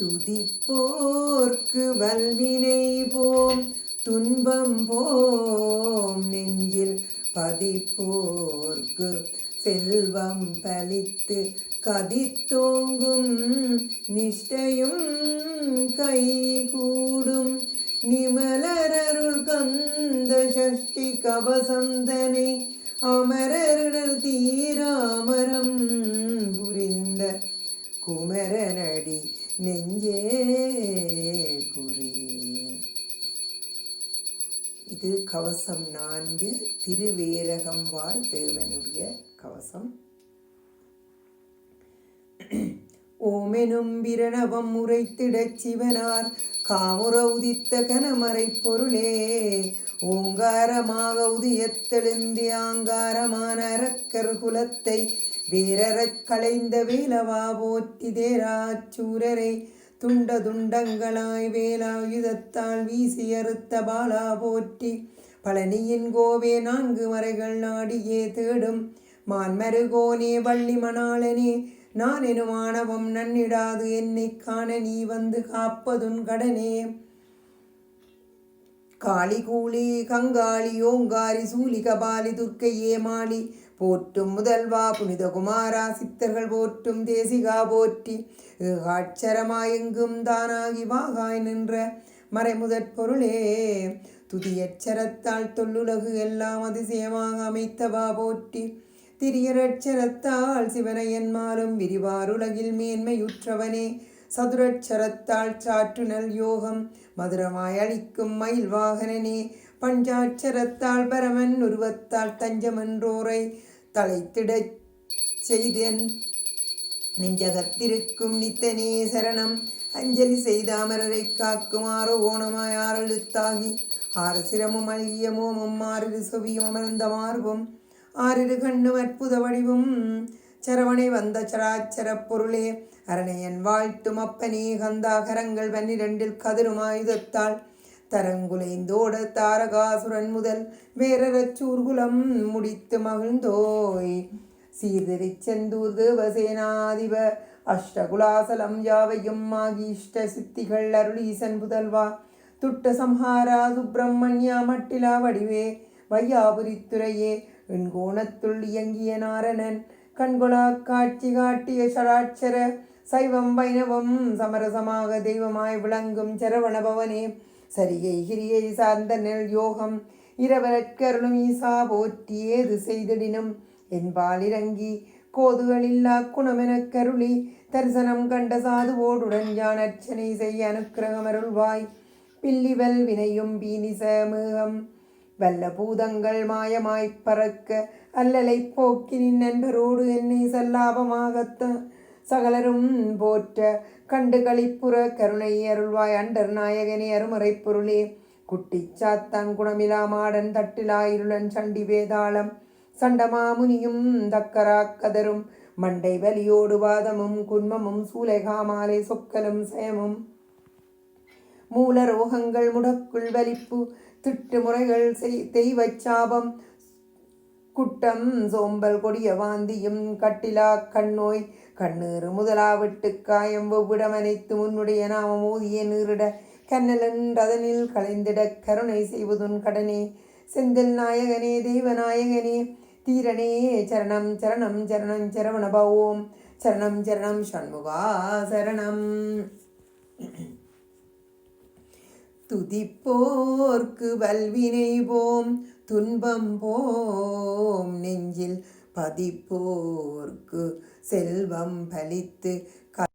துதிப்போர்க்கு வல்வினை போம் துன்பம் போம் நெஞ்சில் பதிப்போர்க்கு செல்வம் பலித்து கதித்தோங்கும் நிஷ்டையும் கைகூடும். நிமலரருள் கந்த சஷ்டி கவசந்தனை அமரருடல் தீராமரம் புரிந்த குமரனடி நெஞ்சே குறி. இது கவசம் நான்கு திருவேரகம்பாள் தேவனுடைய கவசம். ஓமெனும் பிரணவம் உரைத்திடச் சிவனார் காமுற உதித்த கனமறை பொருளே. ஓங்காரமாக உதியத்தெழுந்தி ஆங்காரமான அரக்கர் குலத்தை வீரரக் களைந்த வேலவா போற்றி தேராச்சூரரை துண்ட துண்டங்களாய் வேலாயுதத்தால் வீசி அறுத்த பாலா போற்றி. பழனியின் கோவே நான்கு மறைகள் நாடியே தேடும். மான்மருகோனே வள்ளி மணாளனே நான் எனும் ஆணவம் நன்னிடாது. என்னை காண நீ வந்து காப்பதுன் கடனே. காளி கூலி கங்காளி ஓங்காரி சூலி கபாலி துர்க்கை ஏமாளி போற்றும் முதல்வா புனித குமாரா சித்தர்கள் போற்றும் தேசிகா போற்றி ஏகாட்சரமாயெங்கும் தானாகி வாகாய் நின்ற மறைமுதற் பொருளே. துதியச்சரத்தால் தொல்லுலகு எல்லாம் அதிசயமாக அமைத்தவா போற்றி திரியரட்சரத்தால் சிவனை என்மாலும் விரிவாருலகில் மேன்மையுற்றவனே. சதுரட்சரத்தால் சாற்றுநல் யோகம் மதுரமாய் அளிக்கும் மயில் வாகனனே பஞ்சாட்சரத்தால் பரமன் உருவத்தால் தஞ்சமன்றோரை தலைத்திடச் செய்தேன். நெஞ்சகத்திருக்கும் நித்தனே சரணம். அஞ்சலி செய்த அமரரை காக்கும் ஆறு ஓணமாய் ஆறெழுத்தாகி ஆறு சிரமும் அழகிய மோமும் ஆறு சொவியும் அமர்ந்த மார்பும் ஆறிரு கண்ணும் அற்புத வடிவும். சரவணை வந்த சராச்சர பொருளே அரணையன் வாழ்த்தும் அப்பனே. கந்தாகரங்கள் பன்னிரண்டில் கதிரும் ஆயுதத்தாள் தரங்குலைந்தோட தாரகாசுரன் முதல் வேறறச் சூர்குலம் முடித்து மகிழ்ந்தோய். சீர்திரிச் செந்தூர் தேவசேனாதிப அஷ்டகுலாசலம் யாவையும் ஆகி சித்திகள் அருளீசன் புதல்வா. துட்ட சம்ஹாரா சுப்பிரமணியா மட்டிலா வடிவே. வையாபுரித்துறையே எண்கோணத்துள் இயங்கிய நாரணன். கண்கொளா காட்சி காட்டிய சராட்சர சைவம் வைணவம் சமரசமாக தெய்வமாய் விளங்கும் சரவணபவனே. சரியை கிரியை சார்ந்த நெல் யோகம். இரவரற்கருளும் ஈசா போற்றி ஏது செய்திடினும். என்பால் இறங்கி கோதுகளில்லா குணமெனக் கருளி தரிசனம் கண்ட சாதுவோடுடன் யான் அர்ச்சனை செய்ய அனுக்கிரகமருள்வாய் பில்லிவல் வினையும் பீனிச மேகம். வல்ல பூதங்கள் மாயமாய்ப் பறக்க அல்லலை போக்கினின் நண்பரோடு என்னை சல்லாபமாகத்தான் சகலரும் போற்ற கண்டு களிப்புற கருணை அருள்வாய் அண்டர் நாயகனே அருமறை பொருளே. குட்டிச் சாத்தான் குணமிலா மாடன் தட்டிலா இருளன் சண்டி வேதாளம். சண்டமாமுனியும் தக்கரா கதரும். மண்டை வலியோடு வாதமும் குன்மமும் சூலைகாமாலை சொக்கலும் சயமும். மூல ரோகங்கள் முடக்குள் வலிப்பு திட்டு முறைகள் செய் தெய்வச்சாபம் சாபம். குட்டம் சோம்பல் கொடிய வாந்தியும் கட்டிலா கண்ணோய் கண்ணீறு முதலாவிட்டு காயம் வெவ்விடம் அனைத்து உன்னுடைய நாமம் ஊதிய நீரிட கண்ணலன்றதனில் கலைந்திட கருணை செய்வதுன் கடனே. செந்தில் நாயகனே தெய்வநாயகனே தீரனே சரணம் சரணம் சரணம் சரவண பவோம். சரணம் சரணம் சண்முகா சரணம். துதிப்போர்க்கு வல்வினைவோம் துன்பம் போம் நெஞ்சில் பதிப்போர்க்கு செல்வம் பலித்து